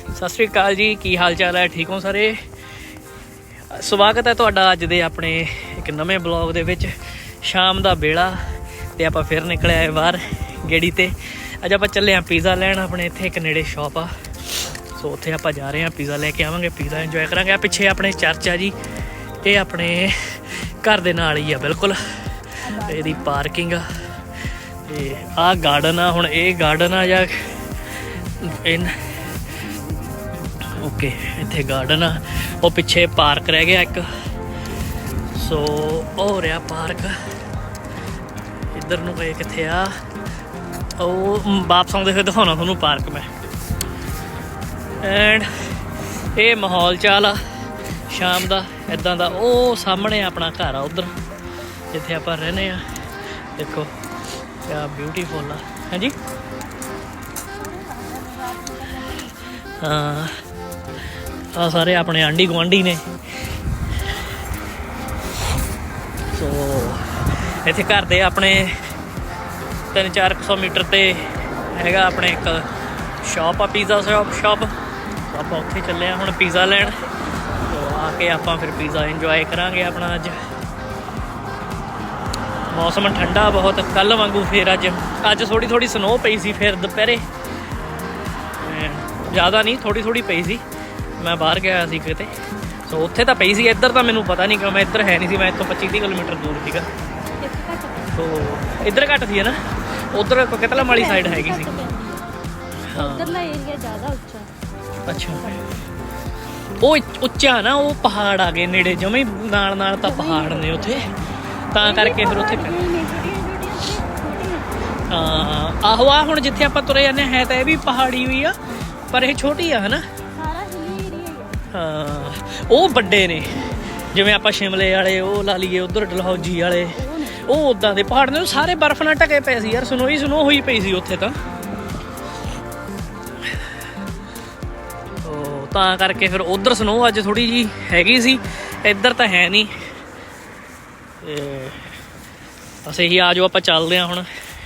ਸਤਿ ਸ਼੍ਰੀ ਅਕਾਲ ਜੀ, ਕੀ ਹਾਲ ਚਾਲ ਹੈ? ਠੀਕ ਹੋ ਸਾਰੇ? ਸਵਾਗਤ ਹੈ ਤੁਹਾਡਾ ਅੱਜ ਦੇ ਆਪਣੇ ਇੱਕ ਨਵੇਂ ਬਲੌਗ ਦੇ ਵਿੱਚ। ਸ਼ਾਮ ਦਾ ਵੇਲਾ ਤੇ ਆਪਾਂ ਫਿਰ ਨਿਕਲੇ ਆਏ ਬਾਹਰ ਗੇੜੀ ਤੇ। ਅੱਜ ਆਪਾਂ ਚੱਲੇ ਆਂ ਪੀਜ਼ਾ ਲੈਣ, ਆਪਣੇ ਇੱਥੇ ਇੱਕ ਨੇੜੇ ਸ਼ਾਪ ਆ। ਸੋ ਉੱਥੇ ਆਪਾਂ ਜਾ ਰਹੇ ਆਂ ਪੀਜ਼ਾ ਲੈ ਕੇ ਆਵਾਂਗੇ, ਪੀਜ਼ਾ ਇੰਜੋਏ ਕਰਾਂਗੇ। ਆ ਪਿੱਛੇ ਆਪਣੇ ਚਰਚ ਆ ਜੀ, ਇਹ ਆਪਣੇ ਘਰ ਦੇ ਨਾਲ ਹੀ ਆ, ਬਿਲਕੁਲ। ਇਹਦੀ ਪਾਰਕਿੰਗ ਆ। ਤੇ ਆਹ ਗਾਰਡਨ ਆ, ਹੁਣ ਇਹ ਗਾਰਡਨ ਆ ਜਾਂ ਇਨ ਓਕੇ, ਇੱਥੇ ਗਾਰਡਨ ਆ। ਉਹ ਪਿੱਛੇ ਪਾਰਕ ਰਹਿ ਗਿਆ ਇੱਕ। ਸੋ ਉਹ ਹੋ ਰਿਹਾ ਪਾਰਕ। ਇੱਧਰ ਨੂੰ ਗਏ ਕਿੱਥੇ ਆ? ਉਹ ਵਾਪਸ ਆਉਂਦੇ ਹੋਏ ਦਿਖਾਉਣਾ ਤੁਹਾਨੂੰ ਪਾਰਕ ਮੈਂ। ਐਂਡ ਇਹ ਮਾਹੌਲ ਚਾਲ ਆ, ਸ਼ਾਮ ਦਾ ਇਦਾਂ ਦਾ। ਉਹ ਸਾਹਮਣੇ ਆਪਣਾ ਘਰ ਆ ਉਧਰ, ਜਿੱਥੇ ਆਪਾਂ ਰਹਿੰਦੇ ਆ। ਦੇਖੋ, ਕਿਆ ਬਿਊਟੀਫੁਲ ਆ। ਹਾਂਜੀ? ਹਾਂ। ਆ ਸਾਰੇ ਆਪਣੇ ਆਂਢੀ ਗੁਆਂਢੀ ਨੇ। ਸੋ, ਇੱਥੇ ਘਰ ਦੇ ਆਪਣੇ 3-400 ਮੀਟਰ ਤੇ ਹੈਗਾ ਆਪਣੇ ਇੱਕ ਸ਼ਾਪ ਆ, ਪੀਜ਼ਾ ਸ਼ਾਪ ਸ਼ਾਪ। ਆਪਾਂ ਉੱਥੇ ਚੱਲੇ ਆ ਹੁਣ ਪੀਜ਼ਾ ਲੈਣ। ਸੋ, ਆ ਕੇ ਆਪਾਂ ਫਿਰ ਪੀਜ਼ਾ ਇੰਜੋਏ ਕਰਾਂਗੇ ਆਪਣਾ ਅੱਜ। ਮੌਸਮ ਠੰਡਾ ਬਹੁਤ ਕੱਲ ਵਾਂਗੂ ਫੇਰ ਅੱਜ ਅੱਜ ਥੋੜੀ ਥੋੜੀ ਸਨੋ ਪਈ ਸੀ ਫਿਰ ਦੁਪਹਿਰੇ। ਜ਼ਿਆਦਾ ਨਹੀਂ ਥੋੜੀ ਥੋੜੀ ਪਈ ਸੀ। ਮੈਂ ਬਾਹਰ ਗਿਆ ਸੀ ਕਿਤੇ। ਸੋ ਉੱਥੇ ਤਾਂ ਪਈ ਸੀ ਇੱਧਰ ਤਾਂ ਮੈਨੂੰ ਪਤਾ ਨਹੀਂ ਕਿ ਮੈਂ ਇੱਧਰ ਹੈ ਨਹੀਂ ਸੀ ਮੈਂ ਇੱਥੋਂ 25 30 ਕਿਲੋਮੀਟਰ ਦੂਰ ਸੀਗਾ। ਸੋ ਇੱਧਰ ਘੱਟ ਸੀ ਨਾ? ਉਧਰ ਕੋਕਤਲਮ ਵਾਲੀ ਸਾਈਡ ਹੈਗੀ ਸੀ। ਹਾਂ। ਉਧਰਲਾ ਏਰੀਆ ਜ਼ਿਆਦਾ ਉੱਚਾ। ਅੱਛਾ। ਉਹ ਉੱਚ- ਨਾ ਉਹ ਪਹਾੜ ਆ ਗਏ ਨੇੜੇ ਜਮੇ ਨਾਲ ਨਾਲ ਤਾਂ ਪਹਾੜ ਨੇ ਉੱਥੇ। ਤਾਂ ਕਰਕੇ ਫਿਰ ਉੱਥੇ ਆ ਹੁਣ ਜਿੱਥੇ ਆਪਾਂ ਤੁਰੇ ਜਾਂਦੇ ਹਾਂ, ਹੈ ਤਾਂ ਇਹ ਵੀ ਪਹਾੜੀ ਹੋਈ ਆ ਪਰ ਇਹ ਛੋਟੀ ਆ ਹਨਾ ਉਹ ਵੱਡੇ ਨੇ। ਜਿਵੇਂ ਆਪਾਂ ਸ਼ਿਮਲੇ ਵਾਲੇ, ਉਹ ਲਾ ਲਈਏ ਉਧਰ ਡਲਹੌਜੀ ਵਾਲੇ। ਉਹ ਉਦਾਂ ਦੇ ਪਹਾੜ ਨੇ, ਉਹ ਸਾਰੇ ਬਰਫ਼ ਨਾਲ ਢਕੇ ਪਏ ਸੀ ਯਾਰ ਸਨੋ ਹੀ ਸਨੋ ਹੋਈ ਪਈ ਸੀ ਉੱਥੇ ਤਾਂ। ਤਾਂ ਕਰਕੇ ਫਿਰ ਉਧਰ ਸਨੋ ਅੱਜ ਥੋੜੀ ਜੀ ਹੈਗੀ ਸੀ, ਇੱਧਰ ਤਾਂ ਹੈ ਨਹੀਂ। ਤੇ ਅਸੀਂ ਹੀ ਆ ਜਾਓ, ਆਪਾਂ ਚੱਲਦੇ ਆ ਹੁਣ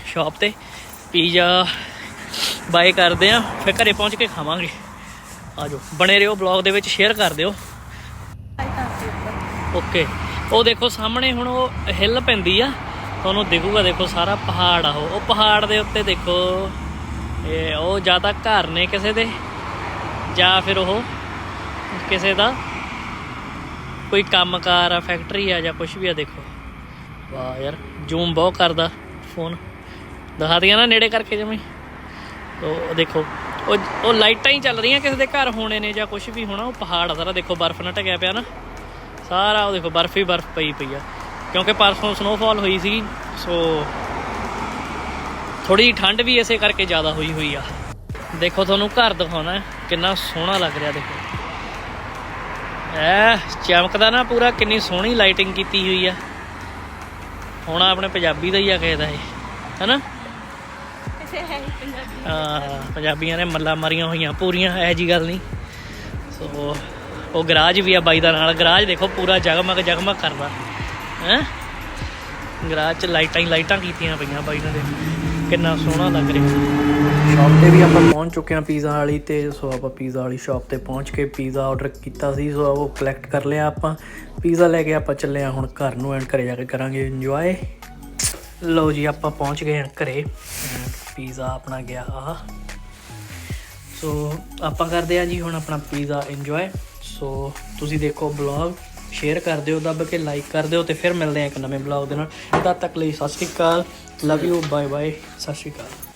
ਸ਼ਾਪ ਤੇ। ਪੀਜ਼ਾ ਬਾਏ ਕਰਦੇ ਆ ਫਿਰ ਘਰੇ ਪਹੁੰਚ ਕੇ ਖਾਵਾਂਗੇ। ਆ ਜਾਓ ਬਣੇ ਰਹੋ ਬਲੌਗ ਦੇ ਵਿੱਚ ਸ਼ੇਅਰ ਕਰ ਦਿਓ। ਓਕੇ ਉਹ ਦੇਖੋ ਸਾਹਮਣੇ ਹੁਣ ਉਹ ਹਿੱਲ ਪੈਂਦੀ ਆ। ਤੁਹਾਨੂੰ ਦਿਖੂਗਾ, ਦੇਖੋ ਸਾਰਾ ਪਹਾੜ ਆ ਉਹ। ਉਹ ਪਹਾੜ ਦੇ ਉੱਤੇ ਦੇਖੋ, ਇਹ ਉਹ ਜਾਂ ਤਾਂ ਘਰ ਨੇ ਕਿਸੇ ਦੇ, ਜਾਂ ਫਿਰ ਉਹ ਕਿਸੇ ਦਾ ਕੋਈ ਕੰਮਕਾਰ ਆ ਫੈਕਟਰੀ ਆ ਜਾਂ ਕੁਝ ਵੀ ਆ, ਦੇਖੋ। ਵਾਹ ਯਾਰ ਜ਼ੂਮ ਬਹੁਤ ਕਰਦਾ ਫੋਨ ਦਿਖਾ ਦਿਆਂ ਨਾ ਨੇੜੇ ਕਰਕੇ ਜਮੇ। ਉਹ ਦੇਖੋ ਉਹ ਉਹ ਲਾਈਟਾਂ ਹੀ ਚੱਲ ਰਹੀਆਂ, ਕਿਸੇ ਦੇ ਘਰ ਹੋਣੇ ਨੇ ਜਾਂ ਕੁਝ ਵੀ ਹੋਣਾ, ਉਹ ਪਹਾੜ ਸਾਰਾ, ਦੇਖੋ ਬਰਫ਼ ਨਾਲ ਢਕਿਆ ਪਿਆ ਨਾ। ਸਾਰਾ ਉਹ ਦੇਖੋ, ਬਰਫ਼ ਹੀ ਬਰਫ਼ ਪਈ ਪਈ ਆ। ਕਿਉਂਕਿ ਪਰਸੋਂ ਸਨੋਫਾਲ ਹੋਈ ਸੀ, ਸੋ ਥੋੜੀ ਠੰਡ ਵੀ ਇਸੇ ਕਰਕੇ ਜ਼ਿਆਦਾ ਹੋਈ ਹੋਈ ਆ। ਦੇਖੋ ਤੁਹਾਨੂੰ ਘਰ ਦਿਖਾਉਣਾ, ਕਿੰਨਾ ਸੋਹਣਾ ਲੱਗ ਰਿਹਾ ਦੇਖੋ। ਐ, ਚਮਕਦਾ ਨਾ ਪੂਰਾ, ਕਿੰਨੀ ਸੋਹਣੀ ਲਾਈਟਿੰਗ ਕੀਤੀ ਹੋਈ ਆ। ਹੁਣ ਆਪਣੇ ਪੰਜਾਬੀ ਦਾ ਹੀ ਆ ਕਿਸੇ ਦਾ ਇਹ, ਹੈਨਾ? ਕਿਸੇ ਹੈ ਹੀ ਪੰਜਾਬੀ ਹਾਂ ਪੰਜਾਬੀਆਂ ਨੇ ਮੱਲਾ ਮਾਰੀਆਂ ਹੋਈਆਂ, ਪੂਰੀਆਂ, ਇਹ ਜੀ ਗੱਲ ਨਹੀਂ। ਸੋ, ਉਹ ਗਰਾਜ ਵੀ ਆ ਬਾਈ ਦਾ ਨਾਲ। ਗਰਾਜ ਦੇਖੋ, ਪੂਰਾ ਜਗਮਗ ਜਗਮਗ ਕਰਦਾ। ਹੈ? ਗਰਾਜ ਚ ਲਾਈਟਾਂ ਹੀ ਲਾਈਟਾਂ ਕੀਤੀਆਂ ਪਈਆਂ ਬਾਈ ਨੇ ਕਿੰਨਾ ਸੋਹਣਾ ਲੱਗ ਰਿਹਾ। ਸ਼ਾਪ ਤੇ ਵੀ ਆਪਾਂ ਪਹੁੰਚ ਚੁੱਕੇ ਹਾਂ ਪੀਜ਼ਾ ਵਾਲੀ ਤੇ, ਸੋ ਆਪਾਂ ਪੀਜ਼ਾ ਵਾਲੀ ਸ਼ਾਪ ਤੇ ਪਹੁੰਚ ਕੇ ਪੀਜ਼ਾ ਆਰਡਰ ਕੀਤਾ ਸੀ। ਸੋ ਉਹ ਕਲੈਕਟ ਕਰ ਲਿਆ ਆਪਾਂ। ਪੀਜ਼ਾ ਲੈ ਕੇ ਆਪਾਂ ਚੱਲੇ ਆ ਹੁਣ ਘਰ ਨੂੰ ਐਂਡ ਘਰੇ ਜਾ ਕੇ ਕਰਾਂਗੇ। ਇੰਜੋਏ ਲਓ ਜੀ, ਆਪਾਂ ਪਹੁੰਚ ਗਏ ਹਾਂ ਘਰੇ। ਪੀਜ਼ਾ ਆਪਣਾ ਗਿਆ ਆ ਸੋ, ਆਪਾਂ ਕਰਦੇ ਆ ਜੀ ਹੁਣ ਆਪਣਾ ਪੀਜ਼ਾ ਇੰਜੋਏ ਸੋ, ਤੁਸੀਂ ਦੇਖੋ ਬਲੌਗ ਸ਼ੇਅਰ ਕਰ ਦਿਓ, ਦੱਬ ਕੇ ਲਾਈਕ ਕਰ ਦਿਓ ਤੇ ਫਿਰ ਮਿਲਦੇ ਆ ਇੱਕ ਨਵੇਂ ਬਲੌਗ ਦੇ ਨਾਲ। ਤਦ ਤੱਕ ਲਈ ਸਤਿ ਸ਼੍ਰੀ ਅਕਾਲ ਲਵ ਯੂ ਬਾਏ ਬਾਏ ਸਤਿ ਸ਼੍ਰੀ ਅਕਾਲ।